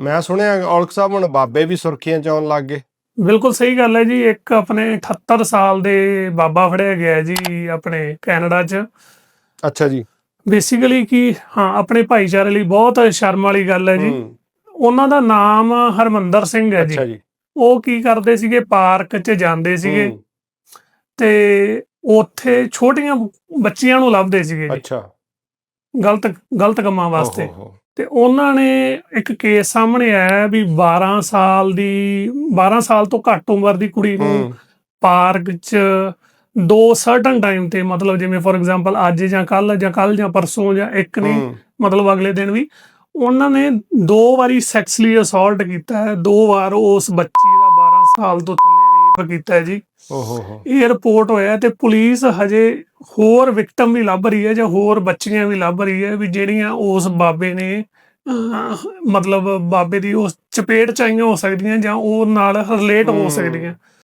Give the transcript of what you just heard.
ਮੈਂ ਸੁਣਿਆ ਔਲਖ ਸਾਹਿਬ ਹੁਣ ਬਾਬੇ ਵੀ ਸੁਰਖੀਆਂ ਚ ਆਉਣ ਲੱਗ ਗਏ। ਬਿਲਕੁਲ ਸਹੀ ਗੱਲ ਹੈ ਜੀ ਇੱਕ ਆਪਣੇ 78 ਸਾਲ ਦੇ ਬਾਬਾ ਫੜਿਆ ਗਿਆ ਜੀ ਆਪਣੇ ਕੈਨੇਡਾ 'ਚ। ਅੱਛਾ ਜੀ। ਬੇਸਿਕਲੀ ਕੀ ਹਾਂ ਆਪਣੇ ਭਾਈਚਾਰੇ ਲਈ ਬਹੁਤ ਸ਼ਰਮ ਵਾਲੀ ਗੱਲ ਹੈ ਜੀ। ਉਹਨਾਂ ਦਾ ਨਾਮ ਹਰਮੰਦਰ ਸਿੰਘ ਹੈ ਜੀ। ਅੱਛਾ ਜੀ। ਉਹ ਕੀ ਕਰਦੇ ਸੀਗੇ ਪਾਰਕ 'ਚ ਜਾਂਦੇ ਸੀਗੇ। ਤੇ ਉੱਥੇ ਛੋਟੀਆਂ ਬੱਚੀਆਂ ਨੂੰ ਲੱਭਦੇ ਸੀਗੇ ਜੀ। ਅੱਛਾ। ਗਲਤ ਗਲਤ ਕੰਮਾਂ ਵਾਸਤੇ। ਤੇ ਉਹਨਾਂ ਨੇ ਇੱਕ ਕੇਸ ਸਾਹਮਣੇ ਆਇਆ ਵੀ 12 ਸਾਲ ਦੀ 12 ਸਾਲ ਤੋਂ ਘੱਟ ਉਮਰ ਦੀ ਕੁੜੀ ਨੂੰ ਪਾਰਕ 'ਚ ਦੋ ਸਰਟਨ ਟਾਈਮ ਤੇ ਮਤਲਬ ਜਿਵੇਂ ਫੋਰ ਐਗਜ਼ਾਮਪਲ ਅੱਜ ਜਾਂ ਕੱਲ ਜਾਂ ਕੱਲ ਜਾਂ ਪਰਸੋਂ ਜਾਂ ਇੱਕ ਨਹੀਂ ਮਤਲਬ ਅਗਲੇ ਦਿਨ ਵੀ ਉਹਨਾਂ ਨੇ ਦੋ ਵਾਰੀ ਸੈਕਸੁਅਲੀ ਅਸੌਲਟ ਕੀਤਾ ਹੈ। ਦੋ ਵਾਰ ਉਸ ਬੱਚੀ ਦਾ 12 ਸਾਲ ਤੋਂ ਰੇਪ ਕੀਤਾ ਹੈ ਜੀ। ਓ ਹੋ। ਹੋ ਇਹ ਰਿਪੋਰਟ ਹੋਇਆ ਤੇ ਪੁਲਿਸ ਹਜੇ ਹੋਰ ਵਿਕਟਮ ਵੀ ਲੱਭ ਰਹੀ ਹੈ ਜਾਂ ਹੋਰ ਬੱਚੀਆਂ ਵੀ ਲੱਭ ਰਹੀ ਹੈ ਵੀ ਜਿਹੜੀਆਂ ਉਸ ਬਾਬੇ ਨੇ ਮਤਲਬ ਬਾਬੇ ਦੀ ਉਸ ਚਪੇਟ ਚ ਆਈਆਂ ਹੋ ਸਕਦੀਆਂ ਜਾਂ ਉਹ ਨਾਲ ਰਿਲੇਟ ਹੂੰ। ਸਕਦੀਆਂ।